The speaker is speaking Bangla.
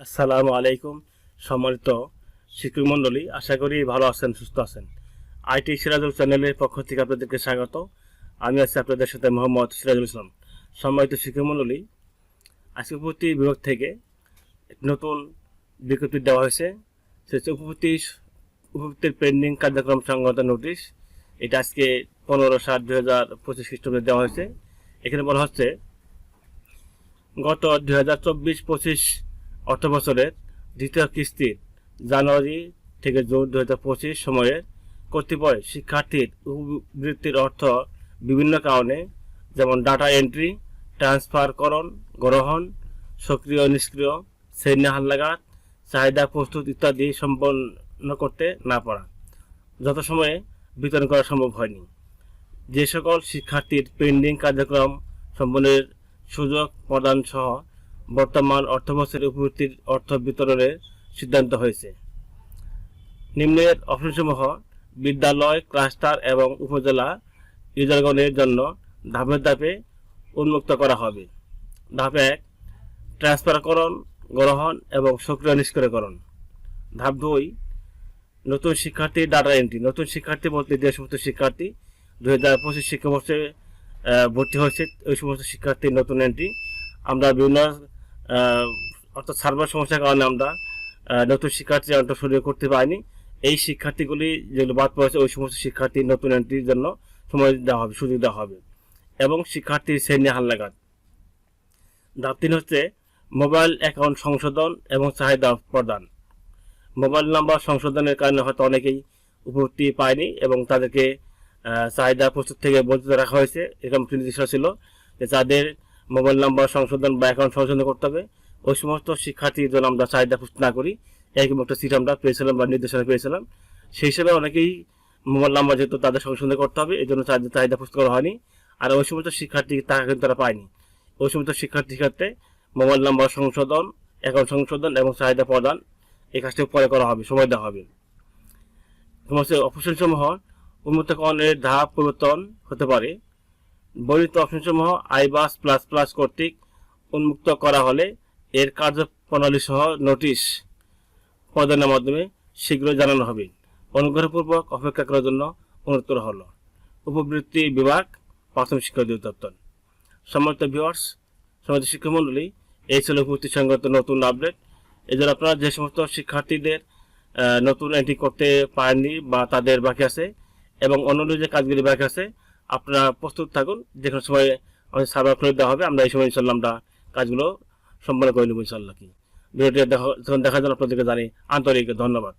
আসসালামু আলাইকুম, সম্মানিত শিক্ষক মণ্ডলী আশা করি ভালো আছেন, সুস্থ আছেন। আইটি সিরাজুল চ্যানেলের পক্ষ থেকে আপনাদেরকে স্বাগত। আমি আছি আপনাদের সাথে মোহাম্মদ সিরাজুল ইসলাম। সম্মানিত শিক্ষক মণ্ডলী আজকে উপপত্তি বিভাগ থেকে নতুন বিজ্ঞপ্তি দেওয়া হয়েছে। হচ্ছে উপপত্তি উপপত্তির পেন্ডিং কার্যক্রম সংক্রান্ত নোটিশ, এটা আজকে পনেরো সাত দুই হাজার পঁচিশ খ্রিস্টাব্দে দেওয়া হয়েছে। এখানে বলা হচ্ছে, গত দুই হাজার চব্বিশ পঁচিশ অর্থ বছরের দ্বিতীয় কিস্তির জানুয়ারি থেকে জুন দু হাজার পঁচিশ সময়ে কতিপয় শিক্ষার্থীর উপবৃত্তির অর্থ বিভিন্ন কারণে, যেমন ডাটা এন্ট্রি, ট্রান্সফারকরণ, গ্রহণ, সক্রিয়, নিষ্ক্রিয়, শ্রেণি হাল্লাঘাত চাহিদা প্রস্তুত ইত্যাদি সম্পন্ন করতে না পারা যত সময়ে বিতরণ করা সম্ভব হয়নি। যে সকল শিক্ষার্থীর পেন্ডিং কার্যক্রম সম্পন্নের সুযোগ প্রদান সহ বর্তমান অর্থবছরের উপবৃত্তির অর্থ বিতরণের সিদ্ধান্ত হয়েছে। নিম্নের অপশনসমূহ বিদ্যালয়, ক্লাস্টার এবং উপজেলা ইউজারগণের জন্য ধাপে ধাপে উন্মুক্ত করা হবে। ধাপ এক, ট্রান্সফারকরণ, গ্রহণ এবং সক্রিয় নিষ্ক্রিয়করণ। ধাপ দুই, নতুন শিক্ষার্থী ডাটা এন্ট্রি। নতুন শিক্ষার্থী বলতে যে সমস্ত শিক্ষার্থী দুই হাজার পঁচিশ শিক্ষাবর্ষে ভর্তি হয়েছে, ওই সমস্ত শিক্ষার্থীর নতুন এন্ট্রি। আমরা বিভিন্ন অর্থাৎ সার্ভার সমস্যার কারণে আমরা নতুন শিক্ষার্থী অন্ত সরিয়ে করতে পারিনি, এই শিক্ষার্থীগুলি যেগুলো বাদ পড়েছে, ওই সমস্ত শিক্ষার্থী নতুন এন্ট্রির জন্য সময় দেওয়া হবে, সুযোগ দেওয়া হবে। এবং শিক্ষার্থীর শ্রেণি হালনাগাদ। ধাপ তিন হচ্ছে মোবাইল অ্যাকাউন্ট সংশোধন এবং চাহিদা প্রদান। মোবাইল নাম্বার সংশোধনের কারণে হয়তো অনেকেই উপভোক্তি পায়নি এবং তাদেরকে চাহিদা প্রস্তুত থেকে বঞ্চিত রাখা হয়েছে, এরকম নির্দেশ ছিল যে তাদের মোবাইল নাম্বার সংশোধন বা অ্যাকাউন্ট সংশোধন করতে হবে। ওই সমস্ত শিক্ষার্থীর জন্য আমরা চাহিদা প্রস্তুত না করি। এরকম একটা সিট আমরা পেয়েছিলাম বা নির্দেশনা পেয়েছিলাম। সেই হিসেবে অনেকেই মোবাইল নাম্বার যেহেতু তাদের সংশোধন করতে হবে এই জন্য চাহিদা প্রস্তুত করা হয়নি। আর ওই সমস্ত শিক্ষার্থী টাকা কিন্তু তারা পায়নি। ওই সমস্ত শিক্ষার্থীর ক্ষেত্রে মোবাইল নাম্বার সংশোধন অ্যাকাউন্ট সংশোধন এবং চাহিদা প্রদান এই কাজটি পরে করা হবে, সময় দেওয়া হবে। সমস্ত অপশনসমূহ উন্মুক্তকরণের ধাপ পরিবর্তন হতে পারে। বর্ণিত অপশনসমূহ আইবাস প্লাস প্লাস কর্তৃক উন্মুক্ত করা হলে এর কার্যপ্রণালী সহ নোটিশ প্রদানের মাধ্যমে শীঘ্রই জানানো হবে। অনুগ্রহপূর্বক অপেক্ষা করার জন্য অনুরোধ করা হলো। উপবৃত্তি বিভাগ, প্রাথমিক শিক্ষা অধিদপ্তর। সম্মানিত ভিউয়ার্স সম্মানিত শিক্ষামণ্ডলী, এই ছিল উপস্থিত সংক্রান্ত নতুন আপডেট। জন্য আপনারা যে সমস্ত শিক্ষার্থীদের নতুন এন্ট্রি করতে পারেননি বা তাদের বাকি আছে এবং অন্যান্য যে কাজগুলি বাকি আছে আপনারা প্রস্তুত থাকুন। যে কোনো সময় আমাদের সার্ভার খুলে দেওয়া হবে, আমরা এই সময় ইনশাল্লাহ আমরা কাজগুলো সম্পন্ন করে নেব ইনশাল্লাহ কি ভিডিওটি দেখা দেখার জন্য আপনাদেরকে জানি, আন্তরিক ধন্যবাদ।